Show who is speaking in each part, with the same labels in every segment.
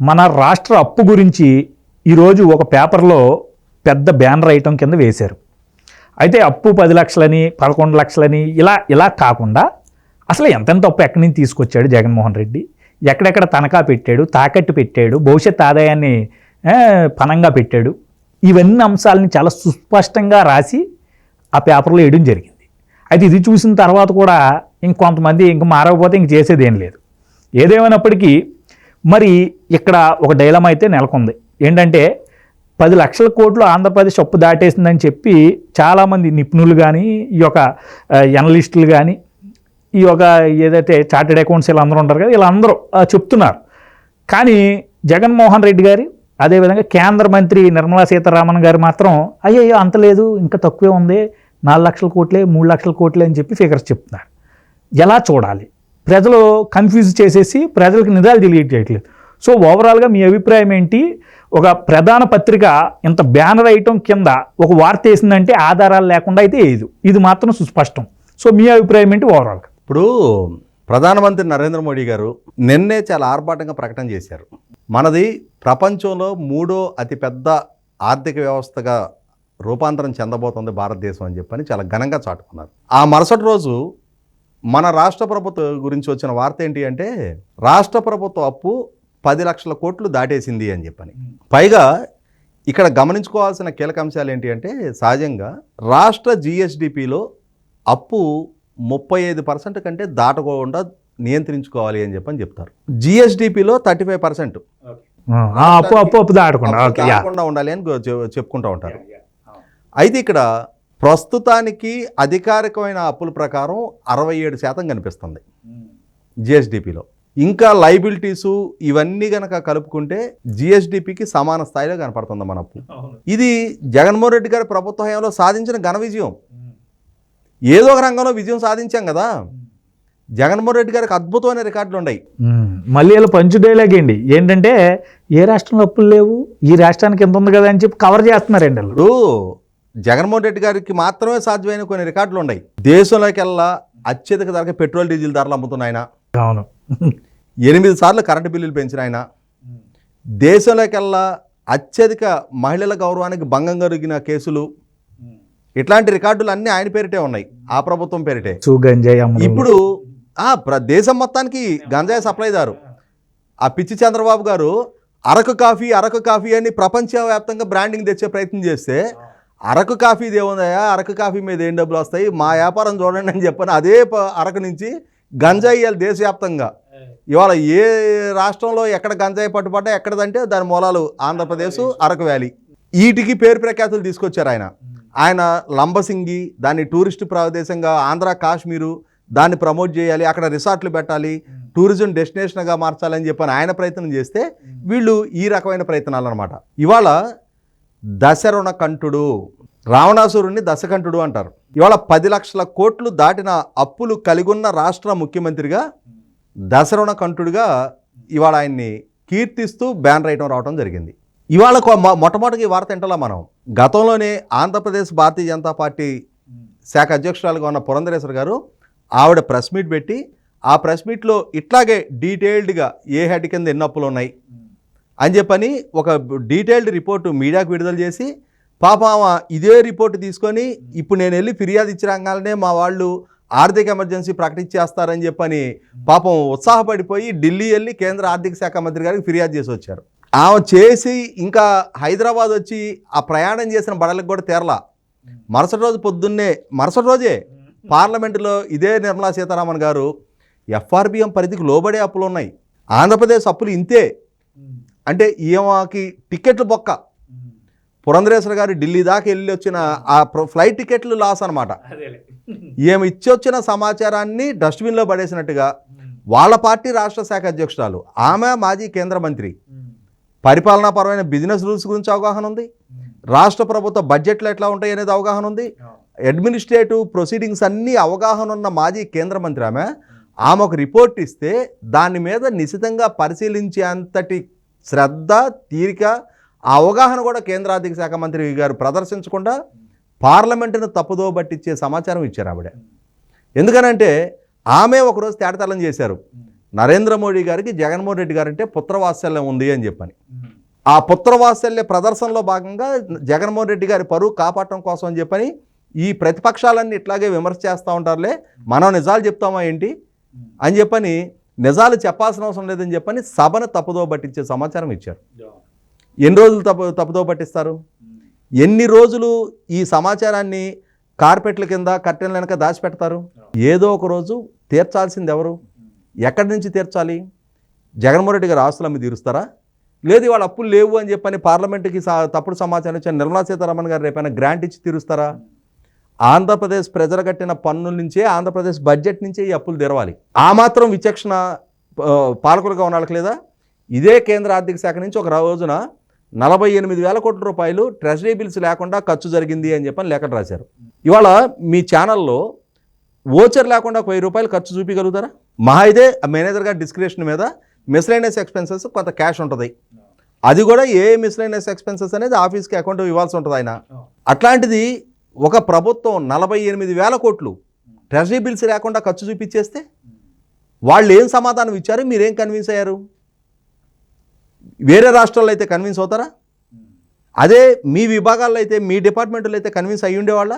Speaker 1: మన రాష్ట్ర అప్పు గురించి ఈరోజు ఒక పేపర్లో పెద్ద బ్యానర్ ఐటమ్ కింద వేశారు. అయితే అప్పు పది లక్షలని పదకొండు లక్షలని ఇలా ఇలా కాకుండా అసలు ఎంతెంత అప్పు ఎక్కడి నుంచి తీసుకొచ్చాడు జగన్మోహన్ రెడ్డి? ఎక్కడెక్కడ తనఖా పెట్టాడు తాకట్టు పెట్టాడు భవిష్యత్ ఆదాయాన్ని పనంగా పెట్టాడు? ఇవన్నీ అంశాలని చాలా సుస్పష్టంగా రాసి ఆ పేపర్లో వేయడం జరిగింది. అయితే ఇది చూసిన తర్వాత కూడా ఇంకొంతమంది ఇంక మారకపోతే ఇంక చేసేది ఏం లేదు. ఏదేమైనప్పటికీ మరి ఇక్కడ ఒక డైలమ్ అయితే నెలకొంది. ఏంటంటే పది లక్షల కోట్లు ఆంధ్రప్రదేశ్ అప్పు దాటేసిందని చెప్పి చాలామంది నిపుణులు కానీ ఈ యొక్క ఎనలిస్టులు కానీ ఈ యొక్క ఏదైతే చార్టెడ్ అకౌంట్స్ వీళ్ళందరూ ఉంటారు కదా వీళ్ళందరూ చెప్తున్నారు. కానీ జగన్మోహన్ రెడ్డి గారు అదేవిధంగా కేంద్ర మంత్రి నిర్మలా సీతారామన్ గారు మాత్రం అయ్యయ్యో అంత లేదు ఇంకా తక్కువే ఉంది నాలుగు లక్షల కోట్లే మూడు లక్షల కోట్లే అని చెప్పి ఫిగర్స్ చెప్తున్నారు. ఎలా చూడాలి? ప్రజలు కన్ఫ్యూజ్ చేసేసి ప్రజలకు నిజాలు తెలియట్లేదు. సో ఓవరాల్గా మీ అభిప్రాయం ఏంటి? ఒక ప్రధాన పత్రిక ఇంత బ్యానర్ ఐటమ్ కింద ఒక వార్త వేసిందంటే ఆధారాలు లేకుండా అయితే వేయదు. ఇది మాత్రం సుస్పష్టం. సో మీ అభిప్రాయం ఏంటి ఓవరాల్గా
Speaker 2: ఇప్పుడు ప్రధానమంత్రి నరేంద్ర మోడీ గారు నిన్నే చాలా ఆర్భాటంగా ప్రకటన చేశారు. మనది ప్రపంచంలో మూడో అతిపెద్ద ఆర్థిక వ్యవస్థగా రూపాంతరం చెందబోతుంది భారతదేశం అని చెప్పని చాలా ఘనంగా చాటుకున్నారు. ఆ మరుసటి రోజు మన రాష్ట్ర ప్రభుత్వం గురించి వచ్చిన వార్త ఏంటి అంటే రాష్ట్ర ప్రభుత్వ అప్పు పది లక్షల కోట్లు దాటేసింది అని చెప్పని. పైగా ఇక్కడ గమనించుకోవాల్సిన కీలక అంశాలు ఏంటి అంటే సహజంగా రాష్ట్ర జిఎస్డిపిలో అప్పు ముప్పై ఐదు పర్సెంట్ కంటే దాటకుండా నియంత్రించుకోవాలి అని చెప్పని చెప్తారు. జిఎస్డిపిలో థర్టీ ఫైవ్ పర్సెంట్.
Speaker 1: ఆ, అప్పు అప్పు అప్పు దాటకుండా
Speaker 2: ఉండాలి అని చెప్పుకుంటూ ఉంటారు. అయితే ఇక్కడ ప్రస్తుతానికి అధికారికమైన అప్పుల ప్రకారం అరవై ఏడు శాతం కనిపిస్తుంది జిఎస్డిపిలో ఇంకా లైబిలిటీసు ఇవన్నీ గనక కలుపుకుంటే జిఎస్డిపికి సమాన స్థాయిలో కనపడుతుంది మన అప్పు. ఇది జగన్మోహన్ రెడ్డి గారి ప్రభుత్వ హయాంలో సాధించిన ఘన విజయం. ఏదో ఒక రంగంలో విజయం సాధించాం కదా. జగన్మోహన్ రెడ్డి గారికి అద్భుతమైన రికార్డులు ఉన్నాయి.
Speaker 1: మళ్ళీ ఇలా పంచు డైలాగ్ అండి ఏంటంటే ఏ రాష్ట్రంలో అప్పులు లేవు ఈ రాష్ట్రానికి ఎంత ఉంది కదా అని చెప్పి కవర్ చేస్తున్నారండి వాళ్ళు
Speaker 2: ఇప్పుడు జగన్మోహన్ రెడ్డి గారికి మాత్రమే సాధ్యమైన కొన్ని రికార్డులు ఉన్నాయి. దేశంలోకెల్లా అత్యధిక ధరకు పెట్రోల్ డీజిల్ ధరలు అమ్ముతున్న ఆయన
Speaker 1: అవును.
Speaker 2: ఎనిమిది సార్లు కరెంటు బిల్లులు పెంచిన ఆయన. దేశంలోకెల్లా అత్యధిక మహిళల గౌరవానికి భంగం కలిగిన కేసులు ఇట్లాంటి రికార్డులు అన్నీ ఆయన పేరిటే ఉన్నాయి ఆ ప్రభుత్వం పేరిటే. ఇప్పుడు దేశం మొత్తానికి గంజాయి సప్లైదారు ఆ పిచ్చి చంద్రబాబు గారు అరకు కాఫీ అరకు కాఫీ అని ప్రపంచవ్యాప్తంగా బ్రాండింగ్ తెచ్చే ప్రయత్నం చేస్తే అరకు కాఫీ ఏముందయా అరకు కాఫీ మీద ఏం డబ్బులు వస్తాయి? మా వ్యాపారం చూడండి అని చెప్పని అదే అరకు నుంచి గంజాయి ఇవాళ దేశవ్యాప్తంగా ఇవాళ ఏ రాష్ట్రంలో ఎక్కడ గంజాయి పట్టుబడ్డా ఎక్కడదంటే దాని మూలాలు ఆంధ్రప్రదేశ్ అరకు వ్యాలీ. వీటికి పేరు ప్రఖ్యాతులు తీసుకొచ్చారు ఆయన. ఆయన లంబసింగి దాన్ని టూరిస్ట్ ప్రదేశంగా ఆంధ్ర కాశ్మీరు దాన్ని ప్రమోట్ చేయాలి అక్కడ రిసార్ట్లు పెట్టాలి టూరిజం డెస్టినేషన్గా మార్చాలని చెప్పని ఆయన ప్రయత్నం చేస్తే వీళ్ళు ఈ రకమైన ప్రయత్నాలు అనమాట ఇవాళ దశరుణ కంఠుడు రావణాసురుణ్ణి దశకంఠుడు అంటారు. ఇవాళ పది లక్షల కోట్లు దాటిన అప్పులు కలిగున్న రాష్ట్ర ముఖ్యమంత్రిగా దశరణ కంఠుడిగా ఇవాళ ఆయన్ని కీర్తిస్తూ బ్యాన్ రాయటం రావడం జరిగింది. ఇవాళ మొట్టమొదటి వార్త ఏంటలా మనం? గతంలోనే ఆంధ్రప్రదేశ్ భారతీయ జనతా పార్టీ శాఖ అధ్యక్షురాలుగా ఉన్న పురంధరేశ్వర్ గారు ఆవిడ ప్రెస్ మీట్ పెట్టి ఆ ప్రెస్ మీట్లో ఇట్లాగే డీటెయిల్డ్గా ఏ హెడ్ కింద ఎన్ని అప్పులు ఉన్నాయి అని చెప్పని ఒక డీటెయిల్డ్ రిపోర్టు మీడియాకు విడుదల చేసి పాప ఆమె ఇదే రిపోర్ట్ తీసుకొని ఇప్పుడు నేను వెళ్ళి ఫిర్యాదు ఇచ్చిరంగానే మా వాళ్ళు ఆర్థిక ఎమర్జెన్సీ ప్రకటించేస్తారని చెప్పని పాపం ఉత్సాహపడిపోయి ఢిల్లీ వెళ్ళి కేంద్ర ఆర్థిక శాఖ మంత్రి గారికి ఫిర్యాదు చేసి వచ్చారు. ఆమె చేసి ఇంకా హైదరాబాద్ వచ్చి ఆ ప్రయాణం చేసిన బడలకు కూడా తేరలా. మరుసటి రోజు పొద్దున్నే మరుసటి రోజే పార్లమెంటులో ఇదే నిర్మలా సీతారామన్ గారు ఎఫ్ఆర్బిఎం పరిధికి లోబడే అప్పులు ఉన్నాయి. ఆంధ్రప్రదేశ్ అప్పులు ఇంతే. అంటే ఈమెకి టికెట్లు బొక్క. పురంధరేశ్వర గారు ఢిల్లీ దాకా వెళ్ళి వచ్చిన ఆ ఫ్లైట్ టికెట్లు లాస్ అనమాట ఈమె ఇచ్చి వచ్చిన సమాచారాన్ని డస్ట్బిన్లో పడేసినట్టుగా వాళ్ళ పార్టీ రాష్ట్ర శాఖ అధ్యక్షురాలు ఆమె మాజీ కేంద్ర మంత్రి. పరిపాలనాపరమైన బిజినెస్ రూల్స్ గురించి అవగాహన ఉంది. రాష్ట్ర ప్రభుత్వ బడ్జెట్లు ఎట్లా ఉంటాయి అనేది అవగాహన ఉంది. అడ్మినిస్ట్రేటివ్ ప్రొసీడింగ్స్ అన్నీ అవగాహన ఉన్న మాజీ కేంద్ర మంత్రి ఆమె. ఆమె ఒక రిపోర్ట్ ఇస్తే దాని మీద నిశితంగా పరిశీలించే అంతటి శ్రద్ధ తీరిక ఆ అవగాహన కూడా కేంద్ర ఆర్థిక శాఖ మంత్రి గారు ప్రదర్శించకుండా పార్లమెంటును తప్పుదో పట్టించే సమాచారం ఇచ్చారు ఆవిడ. ఎందుకనంటే ఆమె ఒకరోజు తేటతలం చేశారు. నరేంద్ర మోడీ గారికి జగన్మోహన్ రెడ్డి గారంటే పుత్రవాత్సల్యం ఉంది అని చెప్పని. ఆ పుత్రవాత్సల్య ప్రదర్శనలో భాగంగా జగన్మోహన్ రెడ్డి గారి పరువు కాపాడటం కోసం అని చెప్పని ఈ ప్రతిపక్షాలన్నీ ఇట్లాగే విమర్శ చేస్తూ ఉంటారులే. మనం నిజాలు చెప్తామా ఏంటి? అని చెప్పని నిజాలు చెప్పాల్సిన అవసరం లేదని చెప్పని సభను తప్పుదో పట్టించే సమాచారం ఇచ్చారు. ఎన్ని రోజులు తప్పు తప్పుదో పట్టిస్తారు? ఎన్ని రోజులు ఈ సమాచారాన్ని కార్పెట్ల కింద కట్టెల వెనక దాచిపెడతారు? ఏదో ఒక రోజు తీర్చాల్సింది ఎవరు? ఎక్కడి నుంచి తీర్చాలి? జగన్మోహన్ రెడ్డి గారు ఆస్తులు అమ్మి తీరుస్తారా? లేదు వాళ్ళ అప్పులు లేవు అని చెప్పని పార్లమెంట్కి తప్పుడు సమాచారం ఇచ్చిన నిర్మలా సీతారామన్ గారు రేపైనా గ్రాంట్ ఇచ్చి తీరుస్తారా? ఆంధ్రప్రదేశ్ ప్రజలు కట్టిన పన్నుల నుంచే ఆంధ్రప్రదేశ్ బడ్జెట్ నుంచే ఈ అప్పులు తెరవాలి. ఆ మాత్రం విచక్షణ పాలకులుగా ఉన్న వాళ్ళకి లేదా? ఇదే కేంద్ర ఆర్థిక శాఖ నుంచి ఒక రోజున నలభై ఎనిమిది వేల కోట్ల రూపాయలు ట్రెజరీ బిల్స్ లేకుండా ఖర్చు జరిగింది అని చెప్పని లేఖలు రాశారు. ఇవాళ మీ ఛానల్లో ఓచర్ లేకుండా ఒక వెయ్యి రూపాయలు ఖర్చు చూపించగలుగుతారా మహా అయితే ఆ మేనేజర్ గారి డిస్క్రిప్షన్ మీద మిస్లైనస్ ఎక్స్పెన్సెస్ కొంత క్యాష్ ఉంటుంది. అది కూడా ఏ మిస్లైనస్ ఎక్స్పెన్సెస్ అనేది ఆఫీస్కి అకౌంట్ ఇవ్వాల్సి ఉంటుంది ఆయన. అట్లాంటిది ఒక ప్రభుత్వం నలభై ఎనిమిది వేల కోట్లు ట్రెజరీ బిల్స్ లేకుండా ఖర్చు చూపించేస్తే వాళ్ళు ఏం సమాధానం ఇచ్చారు? మీరేం కన్విన్స్ అయ్యారు? వేరే రాష్ట్రాల్లో అయితే కన్విన్స్ అవుతారా? అదే మీ విభాగాల్లో అయితే మీ డిపార్ట్మెంట్లో అయితే కన్విన్స్ అయ్యి ఉండేవాళ్ళ?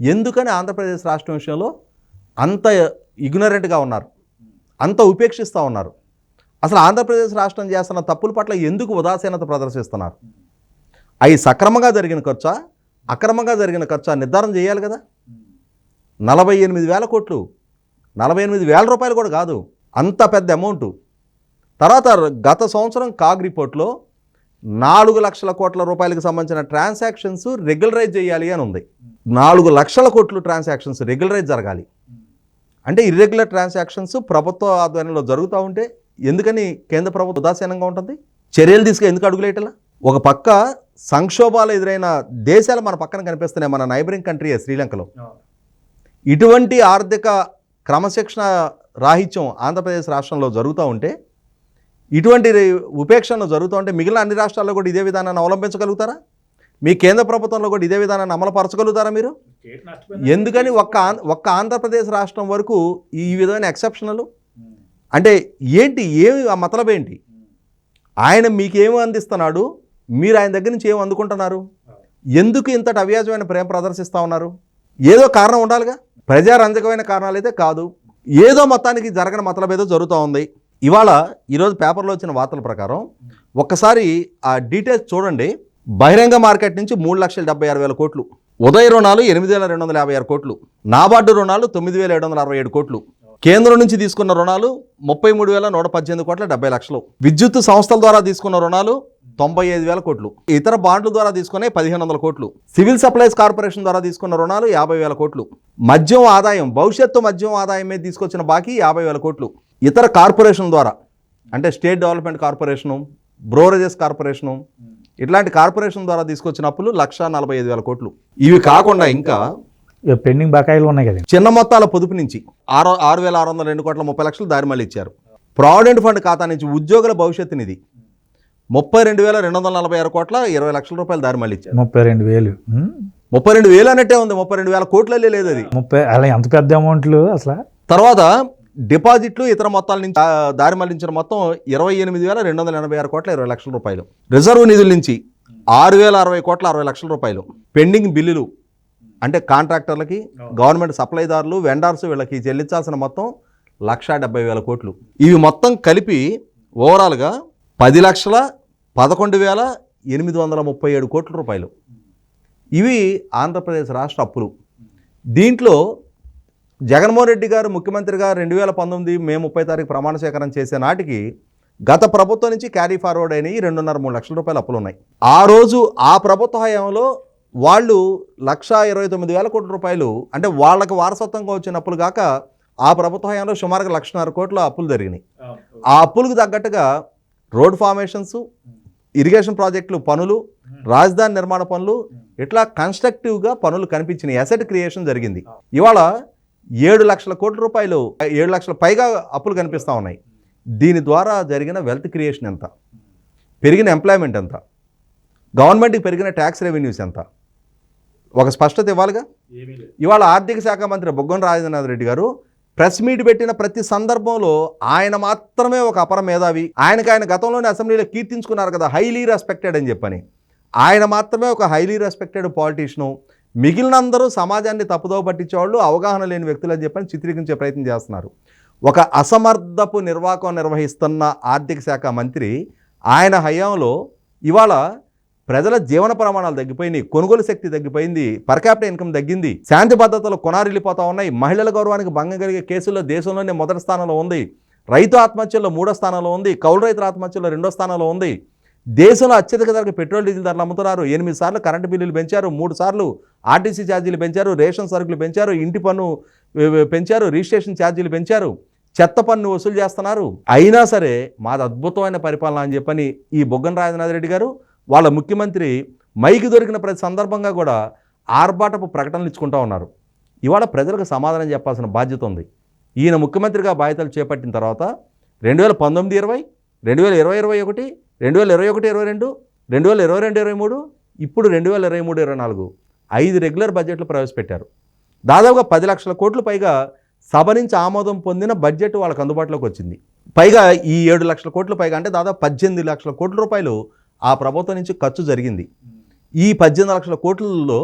Speaker 2: ఎందుకని ఆంధ్రప్రదేశ్ రాష్ట్రం విషయంలో అంత ఇగ్నరెంట్గా ఉన్నారు? అంత ఉపేక్షిస్తూ ఉన్నారు? అసలు ఆంధ్రప్రదేశ్ రాష్ట్రం చేస్తున్న తప్పుల పట్ల ఎందుకు ఉదాసీనత ప్రదర్శిస్తున్నారు? అవి సక్రమంగా జరిగిన ఖర్చా? అక్రమంగా జరిగిన ఖర్చా? నిర్ధారణ చేయాలి కదా? నలభై ఎనిమిది వేల కోట్లు నలభై ఎనిమిది వేల రూపాయలు కూడా కాదు అంత పెద్ద అమౌంట్ తర్వాత గత సంవత్సరం కాగ్ రిపోర్ట్లో నాలుగు లక్షల కోట్ల రూపాయలకు సంబంధించిన ట్రాన్సాక్షన్స్ రెగ్యులరైజ్ చేయాలి అని ఉంది. నాలుగు లక్షల కోట్లు ట్రాన్సాక్షన్స్ రెగ్యులరైజ్ జరగాలి. అంటే ఇర్రెగ్యులర్ ట్రాన్సాక్షన్స్ ప్రభుత్వ ఆధ్వర్యంలో జరుగుతూ ఉంటే ఎందుకని కేంద్ర ప్రభుత్వం ఉదాసీనంగా ఉంటుంది? చర్యలు తీసుకు ఎందుకు అడుగులేటలా? ఒక పక్క సంక్షోభాలు ఎదురైన దేశాలు మన పక్కన కనిపిస్తున్నాయి మన నైబరింగ్ కంట్రీ శ్రీలంకలో. ఇటువంటి ఆర్థిక క్రమశిక్షణ రాహిత్యం ఆంధ్రప్రదేశ్ రాష్ట్రంలో జరుగుతూ ఉంటే ఇటువంటి రే- ఉపేక్షణ మిగిలిన అన్ని రాష్ట్రాల్లో కూడా ఇదే విధానాన్ని అవలంబించగలుగుతారా? మీ కేంద్ర ప్రభుత్వంలో కూడా ఇదే విధానాన్ని అమలుపరచగలుగుతారా మీరు? ఎందుకని ఒక్క ఒక్క ఆంధ్రప్రదేశ్ రాష్ట్రం వరకు ఈ విధమైన ఎక్సెప్షనల్? అంటే ఏంటి ఏమి ఆ మతలబ్ ఏంటి? ఆయన మీకేమి అందిస్తున్నాడు? మీరు ఆయన దగ్గర నుంచి ఏమి అందుకుంటున్నారు? ఎందుకు ఇంతటి అవ్యాజమైన ప్రేమ ప్రదర్శిస్తూ ఉన్నారు? ఏదో కారణం ఉండాలిగా? ప్రజారంజకమైన కారణాలు అయితే కాదు. ఏదో మొత్తానికి జరగని మతలబ్ ఏదో జరుగుతూ ఉంది. ఇవాళ ఈరోజు పేపర్లో వచ్చిన వార్తల ప్రకారం ఒక్కసారి ఆ డీటెయిల్స్ చూడండి. బహిరంగ మార్కెట్ నుంచి మూడు లక్షల డెబ్బై ఆరు వేల కోట్లు ఉదయ రుణాలు ఎనిమిది వేల రెండు వందల యాభై ఆరు కోట్లు నాబార్డు రుణాలు తొమ్మిది వేల ఏడు వందల అరవై ఏడు కోట్లు. కేంద్రం నుంచి తీసుకున్న రుణాలు ముప్పై మూడు వేల నూట పద్దెనిమిది కోట్ల డెబ్బై లక్షలు. విద్యుత్ సంస్థల ద్వారా తీసుకున్న రుణాలు తొంభై ఐదు వేల కోట్లు. ఇతర బాండ్ల ద్వారా తీసుకునే పదిహేను వందల కోట్లు. సివిల్ సప్లైస్ కార్పొరేషన్ ద్వారా తీసుకున్న రుణాలు యాభై వేల కోట్లు. మద్యం ఆదాయం భవిష్యత్తు మద్యం ఆదాయం మీద తీసుకొచ్చిన బాకీ యాభై వేల కోట్లు. ఇతర కార్పొరేషన్ ద్వారా అంటే state development corporation beverages corporation ఇట్లాంటి కార్పొరేషన్ ద్వారా తీసుకొచ్చిన అప్పులు లక్ష నలభై ఐదు వేల కోట్లు. ఇవి కాకుండా ఇంకా
Speaker 1: పెండింగ్ బకాయిలు ఉన్నాయి కదండి.
Speaker 2: చిన్న మొత్తాల పొదుపు నుంచి ఆరు ఆరు వేల ఆరు వందల రెండు కోట్ల ముప్పై లక్షలు దారి మళ్ళీ ఇచ్చారు. ప్రావిడెంట్ ఫండ్ ఖాతా నుంచి ఉద్యోగుల భవిష్యత్తు నిధి ముప్పై రెండు వేల రెండు వందల నలభై ఆరు కోట్ల ఇరవై లక్షల రూపాయలు దారి మళ్ళీ ఇచ్చారు.
Speaker 1: ముప్పై రెండు వేలు.
Speaker 2: ముప్పై రెండు వేలు అన్నట్టే ఉంది. ముప్పై రెండు వేల కోట్లలే లేదు అది.
Speaker 1: ముప్పై అలా ఎంత పెద్ద అమౌంట్లు అసలు?
Speaker 2: తర్వాత డిపాజిట్లు ఇతర మొత్తాల నుంచి దారి మళ్ళించిన మొత్తం ఇరవై ఎనిమిది వేల రెండు వందల ఎనభై ఆరు కోట్ల ఇరవై లక్షల రూపాయలు. రిజర్వ్ నిధుల నుంచి ఆరు వేల అరవై కోట్ల అరవై లక్షల రూపాయలు. పెండింగ్ బిల్లులు అంటే కాంట్రాక్టర్లకి గవర్నమెంట్ సప్లైదారులు వెండర్స్ వీళ్ళకి చెల్లించాల్సిన మొత్తం లక్షా డెబ్బై వేల కోట్లు. ఇవి మొత్తం కలిపి ఓవరాల్గా పది లక్షల పదకొండు వేల ఎనిమిది వందల ముప్పై ఏడు కోట్ల రూపాయలు. ఇవి ఆంధ్రప్రదేశ్ రాష్ట్ర అప్పులు. దీంట్లో జగన్మోహన్ రెడ్డి గారు ముఖ్యమంత్రిగా రెండు వేల పంతొమ్మిది మే ముప్పై తారీఖు ప్రమాణ స్వీకారం చేసే నాటికి గత ప్రభుత్వం నుంచి క్యారీ ఫార్వర్డ్ అయినాయి రెండున్నర మూడు లక్షల రూపాయలు అప్పులు ఉన్నాయి ఆ రోజు ఆ ప్రభుత్వ హయాంలో వాళ్ళు లక్ష ఇరవై తొమ్మిది వేల కోట్ల రూపాయలు అంటే వాళ్ళకి వారసత్వంగా వచ్చిన అప్పులు కాక ఆ ప్రభుత్వ హయాంలో సుమారుగా లక్షన్నర కోట్ల అప్పులు జరిగినాయి. ఆ అప్పులకు తగ్గట్టుగా రోడ్ ఫార్మేషన్స్ ఇరిగేషన్ ప్రాజెక్టులు పనులు రాజధాని నిర్మాణ పనులు ఇట్లా కన్స్ట్రక్టివ్గా పనులు కనిపించినాయి. అసెట్ క్రియేషన్ జరిగింది. ఇవాళ ఏడు లక్షల కోట్ల రూపాయలు ఏడు లక్షల పైగా అప్పులు కనిపిస్తూ ఉన్నాయి. దీని ద్వారా జరిగిన వెల్త్ క్రియేషన్ ఎంత? పెరిగిన ఎంప్లాయ్మెంట్ ఎంత? గవర్నమెంట్కి పెరిగిన ట్యాక్స్ రెవెన్యూస్ ఎంత? ఒక స్పష్టత ఇవ్వాలిగా? ఇవాళ ఆర్థిక శాఖ మంత్రి బొగ్గన రాజేంద్రనాథ్ రెడ్డి గారు ప్రెస్ మీట్ పెట్టిన ప్రతి సందర్భంలో ఆయన మాత్రమే ఒక అపర మేధావి. ఆయనకు ఆయన గతంలోనే అసెంబ్లీలో కీర్తించుకున్నారు కదా హైలీ రెస్పెక్టెడ్ అని చెప్పని. ఆయన మాత్రమే ఒక హైలీ రెస్పెక్టెడ్ పాలిటీషియను మిగిలినందరూ సమాజాన్ని తప్పుదోవ పట్టించేవాళ్ళు అవగాహన లేని వ్యక్తులు అని చెప్పని చిత్రీకరించే ప్రయత్నం చేస్తున్నారు. ఒక అసమర్థపు నిర్వాహకం నిర్వహిస్తున్న ఆర్థిక శాఖ మంత్రి ఆయన హయాంలో ఇవాళ ప్రజల జీవన ప్రమాణాలు తగ్గిపోయినాయి కొనుగోలు శక్తి తగ్గిపోయింది పర్ క్యాపిటల్ ఇన్కమ్ తగ్గింది శాంతి భద్రతలు కొనారిల్లిపోతా ఉన్నాయి. మహిళల గౌరవానికి భంగం కలిగే కేసుల్లో దేశంలోనే మొదటి స్థానంలో ఉంది. రైతు ఆత్మహత్యల్లో మూడో స్థానంలో ఉంది. కౌలు రైతుల ఆత్మహత్యల్లో రెండో స్థానంలో ఉంది. దేశంలో అత్యధిక ధరకు పెట్రోల్ డీజిల్ ధరలు అమ్ముతున్నారు. ఎనిమిది సార్లు కరెంటు బిల్లులు పెంచారు. మూడు సార్లు ఆర్టీసీ ఛార్జీలు పెంచారు. రేషన్ సరుకులు పెంచారు. ఇంటి పన్ను పెంచారు. రిజిస్ట్రేషన్ ఛార్జీలు పెంచారు. చెత్త పన్ను వసూలు చేస్తున్నారు. అయినా సరే మాది అద్భుతమైన పరిపాలన అని చెప్పని ఈ బొగ్గన రాజనాథ్ రెడ్డి గారు వాళ్ళ ముఖ్యమంత్రి మైకి దొరికిన ప్రతి సందర్భంగా కూడా ఆర్భాటపు ప్రకటనలు ఇచ్చుకుంటా ఉన్నారు. ఇవాళ ప్రజలకు సమాధానం చెప్పాల్సిన బాధ్యత ఉంది. ఈయన ముఖ్యమంత్రిగా బాధ్యతలు చేపట్టిన తర్వాత రెండు వేల పంతొమ్మిది ఇరవై రెండు వేల ఇరవై ఇరవై ఒకటి రెండు వేల ఇరవై ఒకటి ఇరవై రెండు రెండు వేల ఇరవై రెండు ఇరవై మూడు ఇప్పుడు రెండు వేల ఇరవై మూడు ఇరవై నాలుగు. ఐదు రెగ్యులర్ బడ్జెట్లు ప్రవేశపెట్టారు. దాదాపుగా పది లక్షల కోట్లు పైగా సభ నుంచి ఆమోదం పొందిన బడ్జెట్ వాళ్ళకి అందుబాటులోకి వచ్చింది. పైగా ఈ ఏడు లక్షల కోట్లు పైగా అంటే దాదాపు పద్దెనిమిది లక్షల కోట్ల రూపాయలు ఆ ప్రభుత్వం నుంచి ఖర్చు జరిగింది. ఈ పద్దెనిమిది లక్షల కోట్లలో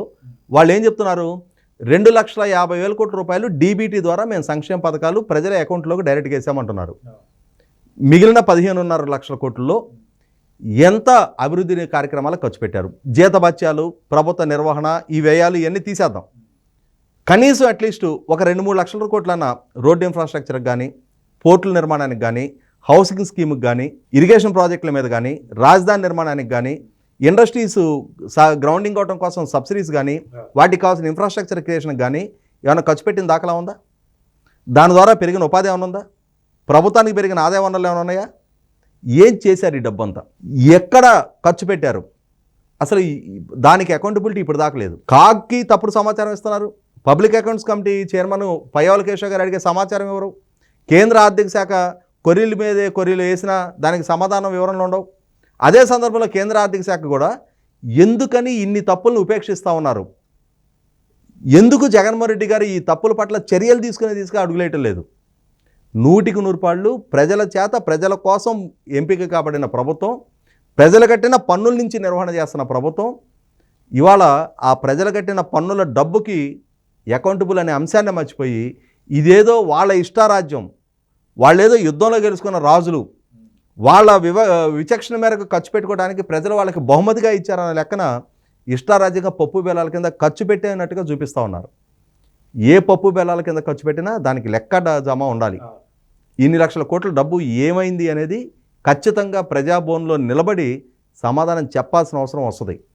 Speaker 2: వాళ్ళు ఏం చెప్తున్నారు? రెండు లక్షల యాభై వేల కోట్ల రూపాయలు డీబీటీ ద్వారా మేము సంక్షేమ పథకాలు ప్రజల అకౌంట్లోకి డైరెక్ట్గా వేసామంటున్నారు. మిగిలిన పదిహేనున్నర లక్షల కోట్లలో ఎంత అభివృద్ధి కార్యక్రమాలకు ఖర్చు పెట్టారు? జీతభత్యాలు ప్రభుత్వ నిర్వహణ ఈ వ్యయాలు ఇవన్నీ తీసేద్దాం. కనీసం అట్లీస్ట్ ఒక రెండు మూడు లక్షల కోట్లన్న రోడ్డు ఇన్ఫ్రాస్ట్రక్చర్కి కానీ పోర్టుల నిర్మాణానికి కానీ హౌసింగ్ స్కీమ్కి కానీ ఇరిగేషన్ ప్రాజెక్టుల మీద కానీ రాజధాని నిర్మాణానికి కానీ ఇండస్ట్రీస్ గ్రౌండింగ్ అవడం కోసం సబ్సిడీస్ కానీ వాటికి కావాల్సిన ఇన్ఫ్రాస్ట్రక్చర్ క్రియేషన్కి కానీ ఏమైనా ఖర్చు పెట్టిన దాఖలా ఉందా? దాని ద్వారా పెరిగిన ఉపాధి ఏమైనా ఉందా? ప్రభుత్వానికి పెరిగిన ఆదాయ వనరులు ఏమైనా ఉన్నాయా? ఏం చేశారు ఈ డబ్బంతా? ఎక్కడ ఖర్చు పెట్టారు? అసలు ఈ- దానికి అకౌంటబిలిటీ ఇప్పుడు దాకా లేదు. కాగ్కి తప్పుడు సమాచారం ఇస్తున్నారు. Public accounts committee chairman Payyavula Keshav garu అడిగే సమాచారం ఎవరు? కేంద్ర ఆర్థిక శాఖ కొర్రీల మీదే కొర్రీలు వేసినా దానికి సమాధానం వివరణలు ఉండవు. అదే సందర్భంలో కేంద్ర ఆర్థిక శాఖ కూడా ఎందుకని ఇన్ని తప్పులను ఉపేక్షిస్తూ ఉన్నారు? ఎందుకు జగన్మోహన్ రెడ్డి గారు ఈ తప్పుల పట్ల చర్యలు తీసుకుని అడుగులేయటం లేదు? నూటికి నూరుపాళ్ళు ప్రజల చేత ప్రజల కోసం ఎంపిక కాబడిన ప్రభుత్వం ప్రజలు కట్టిన పన్నుల నుంచి నిర్వహణ చేస్తున్న ప్రభుత్వం ఇవాళ ఆ ప్రజలు కట్టిన పన్నుల డబ్బుకి అకౌంటబుల్ అనే అంశాన్ని మర్చిపోయి ఇదేదో వాళ్ళ ఇష్టారాజ్యం వాళ్ళేదో యుద్ధంలో గెలుచుకున్న రాజులు వాళ్ళ వివ విచక్షణ మేరకు ఖర్చు పెట్టుకోవడానికి ప్రజలు వాళ్ళకి బహుమతిగా ఇచ్చారన్న లెక్కన ఇష్టారాజ్యంగా పప్పు బెల్లాల కింద ఖర్చు పెట్టేనట్టుగా చూపిస్తూ ఉన్నారు. ఏ పప్పు బెల్లాల కింద ఖర్చు పెట్టినా దానికి లెక్క జమ ఉండాలి. ఇన్ని లక్షల కోట్ల డబ్బు ఏమైంది అనేది ఖచ్చితంగా ప్రజాభవన్లో నిలబడి సమాధానం చెప్పాల్సిన అవసరం వస్తుంది.